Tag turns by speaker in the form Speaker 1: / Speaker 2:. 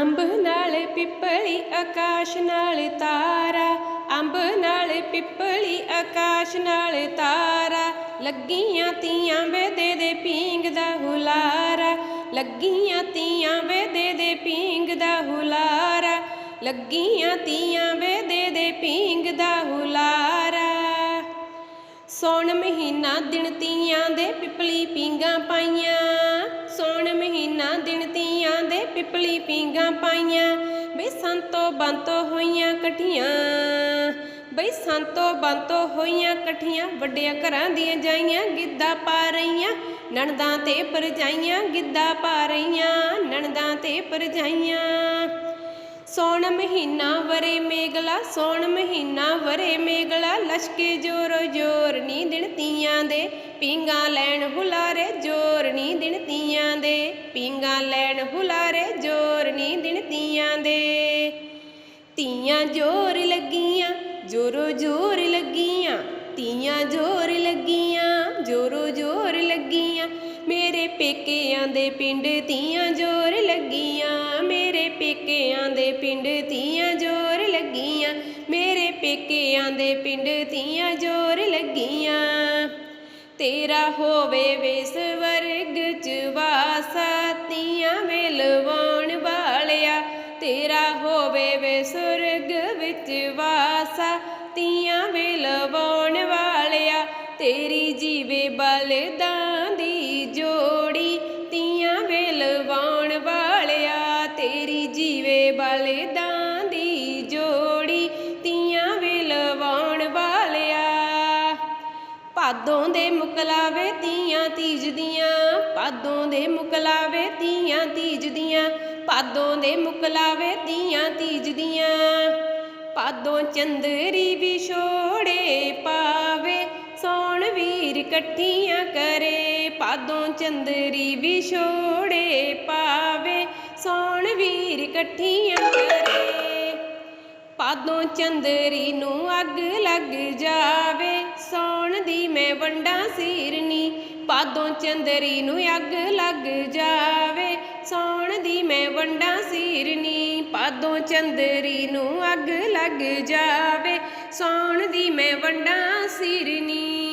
Speaker 1: ਅੰਬ ਨਾਲ ਪਿੱਪਲੀ, ਆਕਾਸ਼ ਨਾਲ ਤਾਰਾ। ਅੰਬ ਨਾਲ ਪਿੱਪਲੀ, ਆਕਾਸ਼ ਨਾਲ ਤਾਰਾ। ਲੱਗੀਆਂ ਤੀਆਂ ਵੇ ਦੇ ਦੇ ਪੀਂਗ ਦਾ ਹੁਲਾਰਾ। ਲੱਗੀਆਂ ਤੀਆਂ ਵੇ ਦੇ ਦੇ ਪੀਂਗ ਦਾ ਹੁਲਾਰਾ। ਲੱਗੀਆਂ ਤੀਆਂ ਵੇ ਦੇ ਦੇ ਪੀਂਗ ਸੌਣ ਮਹੀਨਾ ਦਿਨ ਤੀਆਂ ਦੇ ਪਿਪਲੀ ਪੀਂਗਾ ਪਾਈਆਂ। ਸੌਣ ਮਹੀਨਾ ਦਿਨ ਤੀਆਂ ਦੇ ਪਿਪਲੀ ਪੀਂਗਾ ਪਾਈਆਂ। ਬਈ ਸੰਤੋ ਬੰਤੋ ਹੋਈਆਂ ਕਠੀਆਂ ਬਈ ਸੰਤੋ ਬੰਤੋ ਹੋਈਆਂ ਕਠੀਆਂ। ਵੱਡਿਆਂ ਘਰਾਂ ਦੀਆਂ ਜਾਈਆਂ, ਗਿੱਧਾ ਪਾ ਰਹੀਆਂ। ਨਣਦਾਂ ਤੇ ਪਰਜਾਈਆਂ ਗਿੱਧਾ ਪਾ ਰਹੀਆਂ। ਨਣਦਾਂ ਤੇ ਪਰਜਾਈਆਂ ਸੌਣ ਮਹੀਨਾ ਵਰੇ ਮੇਗਲਾ, ਸੌਣ ਮਹੀਨਾ ਵਰੇ ਮੇਗਲਾ, ਲਸ਼ਕੇ ਜੋਰੋ ਜੋਰ ਨੀ ਦਿਨ ਤੀਆਂ ਦੇ ਪੀਂਗਾ ਲੈਣ ਹੁਲਾਰੇ ਜੋਰ ਨੀ ਦਿਨ ਤੀਆਂ ਦੇ ਪੀਂਗਾ ਲੈਣ ਹੁਲਾਰੇ ਜੋਰ ਨੀ ਦਿਨ ਤੀਆਂ ਦੇ। ਤੀਆਂ ਜੋਰ ਲੱਗੀਆਂ, ਜੋਰੋ ਜੋਰ ਲੱਗੀਆਂ, ਤੀਆਂ ਜੋਰ ਲੱਗੀਆਂ, ਜੋਰੋ ਜੋਰ ਲੱਗੀਆਂ, ਮੇਰੇ ਪੇਕਿਆਂ ਦੇ ਪਿੰਡ ਤੀਆਂ ਜੋਰ ਲੱਗੀਆਂ। ਦੇ ਪਿੰਡ ਤੀਆਂ ਜੋਰ ਲੱਗੀਆਂ। ਮੇਰੇ ਪੇਕਿਆਂ ਦੇ ਪਿੰਡ ਤੀਆਂ ਜੋਰ ਲੱਗੀਆਂ। ਤੇਰਾ ਹੋਵੇ ਵੇ ਸਵਰਗ ਚ ਵਾਸਾ ਤੀਆਂ ਵੇਲਵਾਉਣ ਵਾਲਿਆ। ਤੇਰਾ ਹੋਵੇ ਵੇ ਸੁਰਗ ਵਿੱਚ ਵਾਸਾ ਤੀਆਂ ਵੇਲਵਾਉਣ ਵਾਲਿਆ। ਤੇਰੀ ਜੀਵੇ ਬਲਦਾਂ ਤੇਰੀ ਜੀਵੇ ਬਲਦਾਂ ਦੀ ਜੋੜੀ ਤੀਆਂ ਵੇਲਵਾਉਣ ਵਾਲਿਆ। ਭਾਦੋਂ ਦੇ ਮੁਕਲਾਵੇ ਤੀਆਂ ਤੀਜਦੀਆਂ ਦੀਆਂ ਦੇ ਮੁਕਲਾਵੇ ਤੀਆਂ ਤੀਜਦੀਆਂ ਦੀਆਂ ਦੇ ਮੁਕਲਾਵੇ ਤੀਆਂ ਤੀਜਦੀਆਂ। ਦੀਆਂ ਚੰਦਰੀ ਵਿਛੋੜੇ ਪਾਵੇ, ਸੌਣ ਵੀਰ ਇਕੱਠੀਆਂ ਕਰੇ। ਪਾਦੋਂ ਚੰਦਰੀ ਵਿਛੋੜੇ ਪਾਵੇ ਇਕੱਠੀਆਂ ਕਰੇ। ਪਾਦੋਂ ਚੰਦਰੀ ਨੂੰ ਅੱਗ ਲੱਗ ਜਾਵੇ, ਸੌਣ ਦੀ ਮੈਂ ਵੰਡਾ ਸੀਰਨੀ। ਪਾਦੋਂ ਚੰਦਰੀ ਨੂੰ ਅੱਗ ਲੱਗ ਜਾਵੇ, ਸੌਣ ਦੀ ਮੈਂ ਵੰਡਾ ਸੀਰਨੀ। ਪਾਦੋਂ ਚੰਦਰੀ ਨੂੰ ਅੱਗ ਲੱਗ ਜਾਵੇ, ਸੌਣ ਦੀ ਮੈਂ ਵੰਡਾ ਸੀਰਨੀ।